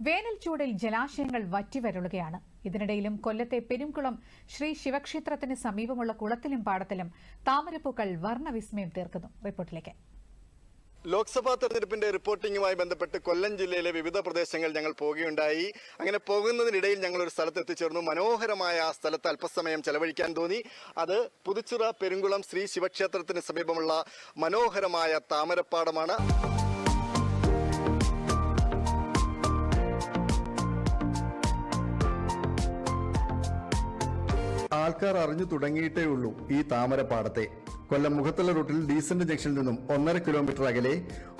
വേനൽ ചൂടിൽ ജലാശയങ്ങൾ വറ്റിവരളുകയാണ് ഇതിനിടയിലും കൊല്ലത്തെ പെരുംകുളം ശ്രീ ശിവക്ഷേത്രത്തിന് സമീപമുള്ള കുളത്തിലും പാടത്തിലും താമരപ്പൂക്കൾ വർണവിസ്മയം തീർക്കുന്നു. റിപ്പോർട്ടിലേക്ക്. ലോക്സഭാ തെരഞ്ഞെടുപ്പിന്റെ റിപ്പോർട്ടിംഗുമായി ബന്ധപ്പെട്ട് കൊല്ലം ജില്ലയിലെ വിവിധ പ്രദേശങ്ങൾ ഞങ്ങൾ പോകുകയുണ്ടായി. അങ്ങനെ പോകുന്നതിനിടയിൽ ഞങ്ങൾ ഒരു സ്ഥലത്ത് എത്തിച്ചേർന്നു മനോഹരമായ ആ സ്ഥലത്ത് അല്പസമയം ചെലവഴിക്കാൻ തോന്നി. അത് പുതുച്ചിറ പെരുങ്കുളം ശ്രീ ശിവക്ഷേത്രത്തിന് സമീപമുള്ള മനോഹരമായ താമരപ്പാടമാണ്. ആൾക്കാർ അറിഞ്ഞു തുടങ്ങിയിട്ടേ ഉള്ളൂ ഈ താമരപ്പാടത്തെ. കൊല്ലം മുഖത്തല റൂട്ടിൽ ഡീസന്റ് ജംഗ്ഷനിൽ നിന്നും ഒന്നര കിലോമീറ്റർ അകലെ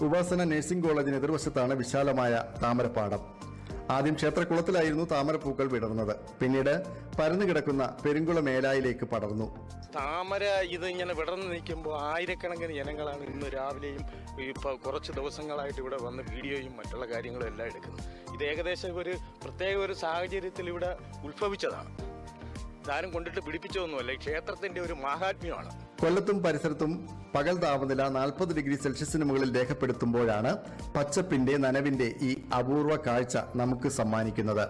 ഉപാസന നഴ്സിംഗ് കോളേജിന് എതിർവശത്താണ് വിശാലമായ താമരപ്പാടം. ആദ്യം ക്ഷേത്രക്കുളത്തിലായിരുന്നു താമരപ്പൂക്കൾ വിടർന്നത്. പിന്നീട് പരന്നു കിടക്കുന്ന പെരുങ്കുള മേലായിലേക്ക് പടർന്നു. താമര ഇത് ഇങ്ങനെ വിടർന്നു നിൽക്കുമ്പോൾ ആയിരക്കണക്കിന് ജനങ്ങളാണ് ഇന്ന് രാവിലെയും ഇപ്പോൾ കുറച്ച് ദിവസങ്ങളായിട്ട് ഇവിടെ വന്ന് വീഡിയോയും മറ്റുള്ള കാര്യങ്ങളും എല്ലാം എടുക്കുന്നത്. ഇത് ഏകദേശം ഒരു പ്രത്യേക ഒരു സാഹചര്യത്തിൽ ഇവിടെ ഉത്ഭവിച്ചതാണ്. ഇതാരും കൊണ്ടിട്ട് പിടിപ്പിച്ചതൊന്നുമല്ല. ഈ ക്ഷേത്രത്തിന്റെ ഒരു മഹാത്മ്യമാണ്. കൊല്ലത്തും പരിസരത്തും പകൽ താപനില നാൽപ്പത് ഡിഗ്രി സെൽഷ്യസിന് മുകളിൽ രേഖപ്പെടുത്തുമ്പോഴാണ് പച്ചപ്പിന്റെ നനവിന്റെ ഈ അപൂർവ കാഴ്ച നമുക്ക് സമ്മാനിക്കുന്നത്.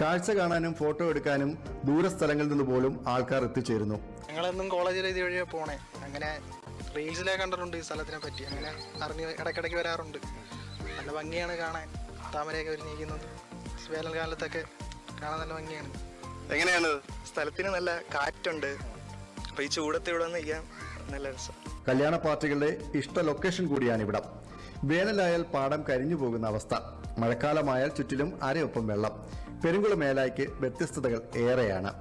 കാഴ്ച കാണാനും ഫോട്ടോ എടുക്കാനും ദൂരസ്ഥലങ്ങളിൽ നിന്ന് പോലും ആൾക്കാർ എത്തിച്ചേരുന്നു. ഞങ്ങളെന്നും കോളേജിൽ ഇത് വഴിയാ പോണേ. അങ്ങനെ റീൽസിലെ കണ്ടിട്ടുണ്ട് ഈ സ്ഥലത്തിനെ പറ്റി. അങ്ങനെ അറിഞ്ഞ് ഇടയ്ക്കിടയ്ക്ക് വരാറുണ്ട്. നല്ല ഭംഗിയാണ് കാണാൻ. താമരയൊക്കെ ഒരുങ്ങിയിരിക്കുന്നത്. വേനൽക്കാലത്തൊക്കെ കാണാൻ നല്ല ഭംഗിയാണ്. എങ്ങനെയാണ്? സ്ഥലത്തിന് നല്ല കാറ്റുണ്ട്. അപ്പൊ ഈ ചൂടത്ത് ഇവിടെ നിൽക്കാൻ നല്ല രസം. കല്യാണ പാർട്ടികളുടെ ഇഷ്ട ലൊക്കേഷൻ കൂടിയാണ് ഇവിടം. വേനലായാൽ പാടം കരിഞ്ഞു പോകുന്ന അവസ്ഥ. മഴക്കാലമായാൽ ചുറ്റിലും അരയൊപ്പം വെള്ളം. പെരുങ്കുളം മേലായ്ക്ക് വ്യത്യസ്തതകൾ ഏറെയാണ്.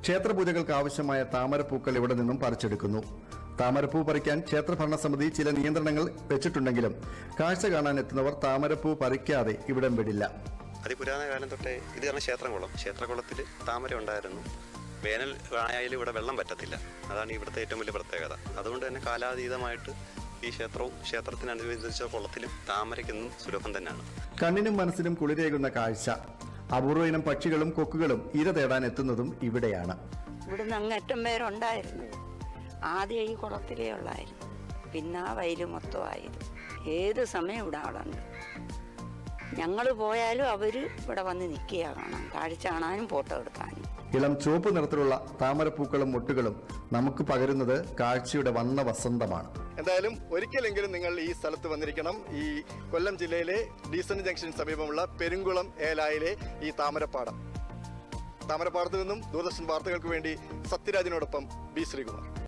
ക്ഷേത്രപൂജകൾക്ക് ആവശ്യമായ താമരപ്പൂക്കൾ ഇവിടെ നിന്നും പറിച്ചെടുക്കുന്നു. താമരപ്പൂ പറിക്കാൻ ക്ഷേത്ര ഭരണസമിതി ചില നിയന്ത്രണങ്ങൾ വെച്ചിട്ടുണ്ടെങ്കിലും കാഴ്ച കാണാൻ എത്തുന്നവർ താമരപ്പൂ പറിക്കാതെ ഇവിടം വിടില്ല. അതിപുരാതന കാലം തൊട്ടേ ഇത് കാരണം ക്ഷേത്രകുളം. ക്ഷേത്രകുളത്തിൽ താമര ഉണ്ടായിരുന്നു. വേനൽ ആയാലും ഇവിടെ വെള്ളം പറ്റത്തില്ല. അതാണ് ഇവിടുത്തെ ഏറ്റവും വലിയ പ്രത്യേകത. അതുകൊണ്ട് തന്നെ കാലാതീതമായിട്ട് ഈ ക്ഷേത്രവും ക്ഷേത്രത്തിനനുബന്ധിച്ച കുളത്തിലും താമരയ്ക്കെന്നും സുലഭം തന്നെയാണ്. കണ്ണിനും മനസ്സിനും കുളിരേകുന്ന കാഴ്ച. അപൂർവ ഇനം പക്ഷികളും കൊക്കുകളും ഇര തേടാൻ എത്തുന്നതും ഇവിടെയാണ്. ഇവിടുന്ന് അങ്ങറ്റം പേരുണ്ടായിരുന്നു ആദ്യം ഈ കുളത്തിലേ ഉള്ളായിരുന്നു. പിന്നെ ആ വയൽ മൊത്തമായിരുന്നു ഏത് സമയം ഇവിടെ ആളുണ്ട് ഞങ്ങൾ പോയാലും അവർ ഇവിടെ വന്ന് നിൽക്കുക കാണാം കാഴ്ച കാണാനും ഫോട്ടോ എടുക്കാനും. ഇളം ചുവപ്പ് നിറത്തിലുള്ള താമരപ്പൂക്കളും മുട്ടുകളും നമുക്ക് പകരുന്നത് കാഴ്ചയുടെ വന്ന വസന്തമാണ്. എന്തായാലും ഒരിക്കലെങ്കിലും നിങ്ങൾ ഈ സ്ഥലത്ത് വന്നിരിക്കണം. ഈ കൊല്ലം ജില്ലയിലെ ഡീസൺ ജംഗ്ഷൻ സമീപമുള്ള പെരുങ്കുളം ഏലായിലെ ഈ താമരപ്പാടം. താമരപ്പാടത്ത് നിന്നും ദൂരദർശൻ വാർത്തകൾക്ക് വേണ്ടി സത്യരാജിനോടൊപ്പം ബി ശ്രീകുമാർ.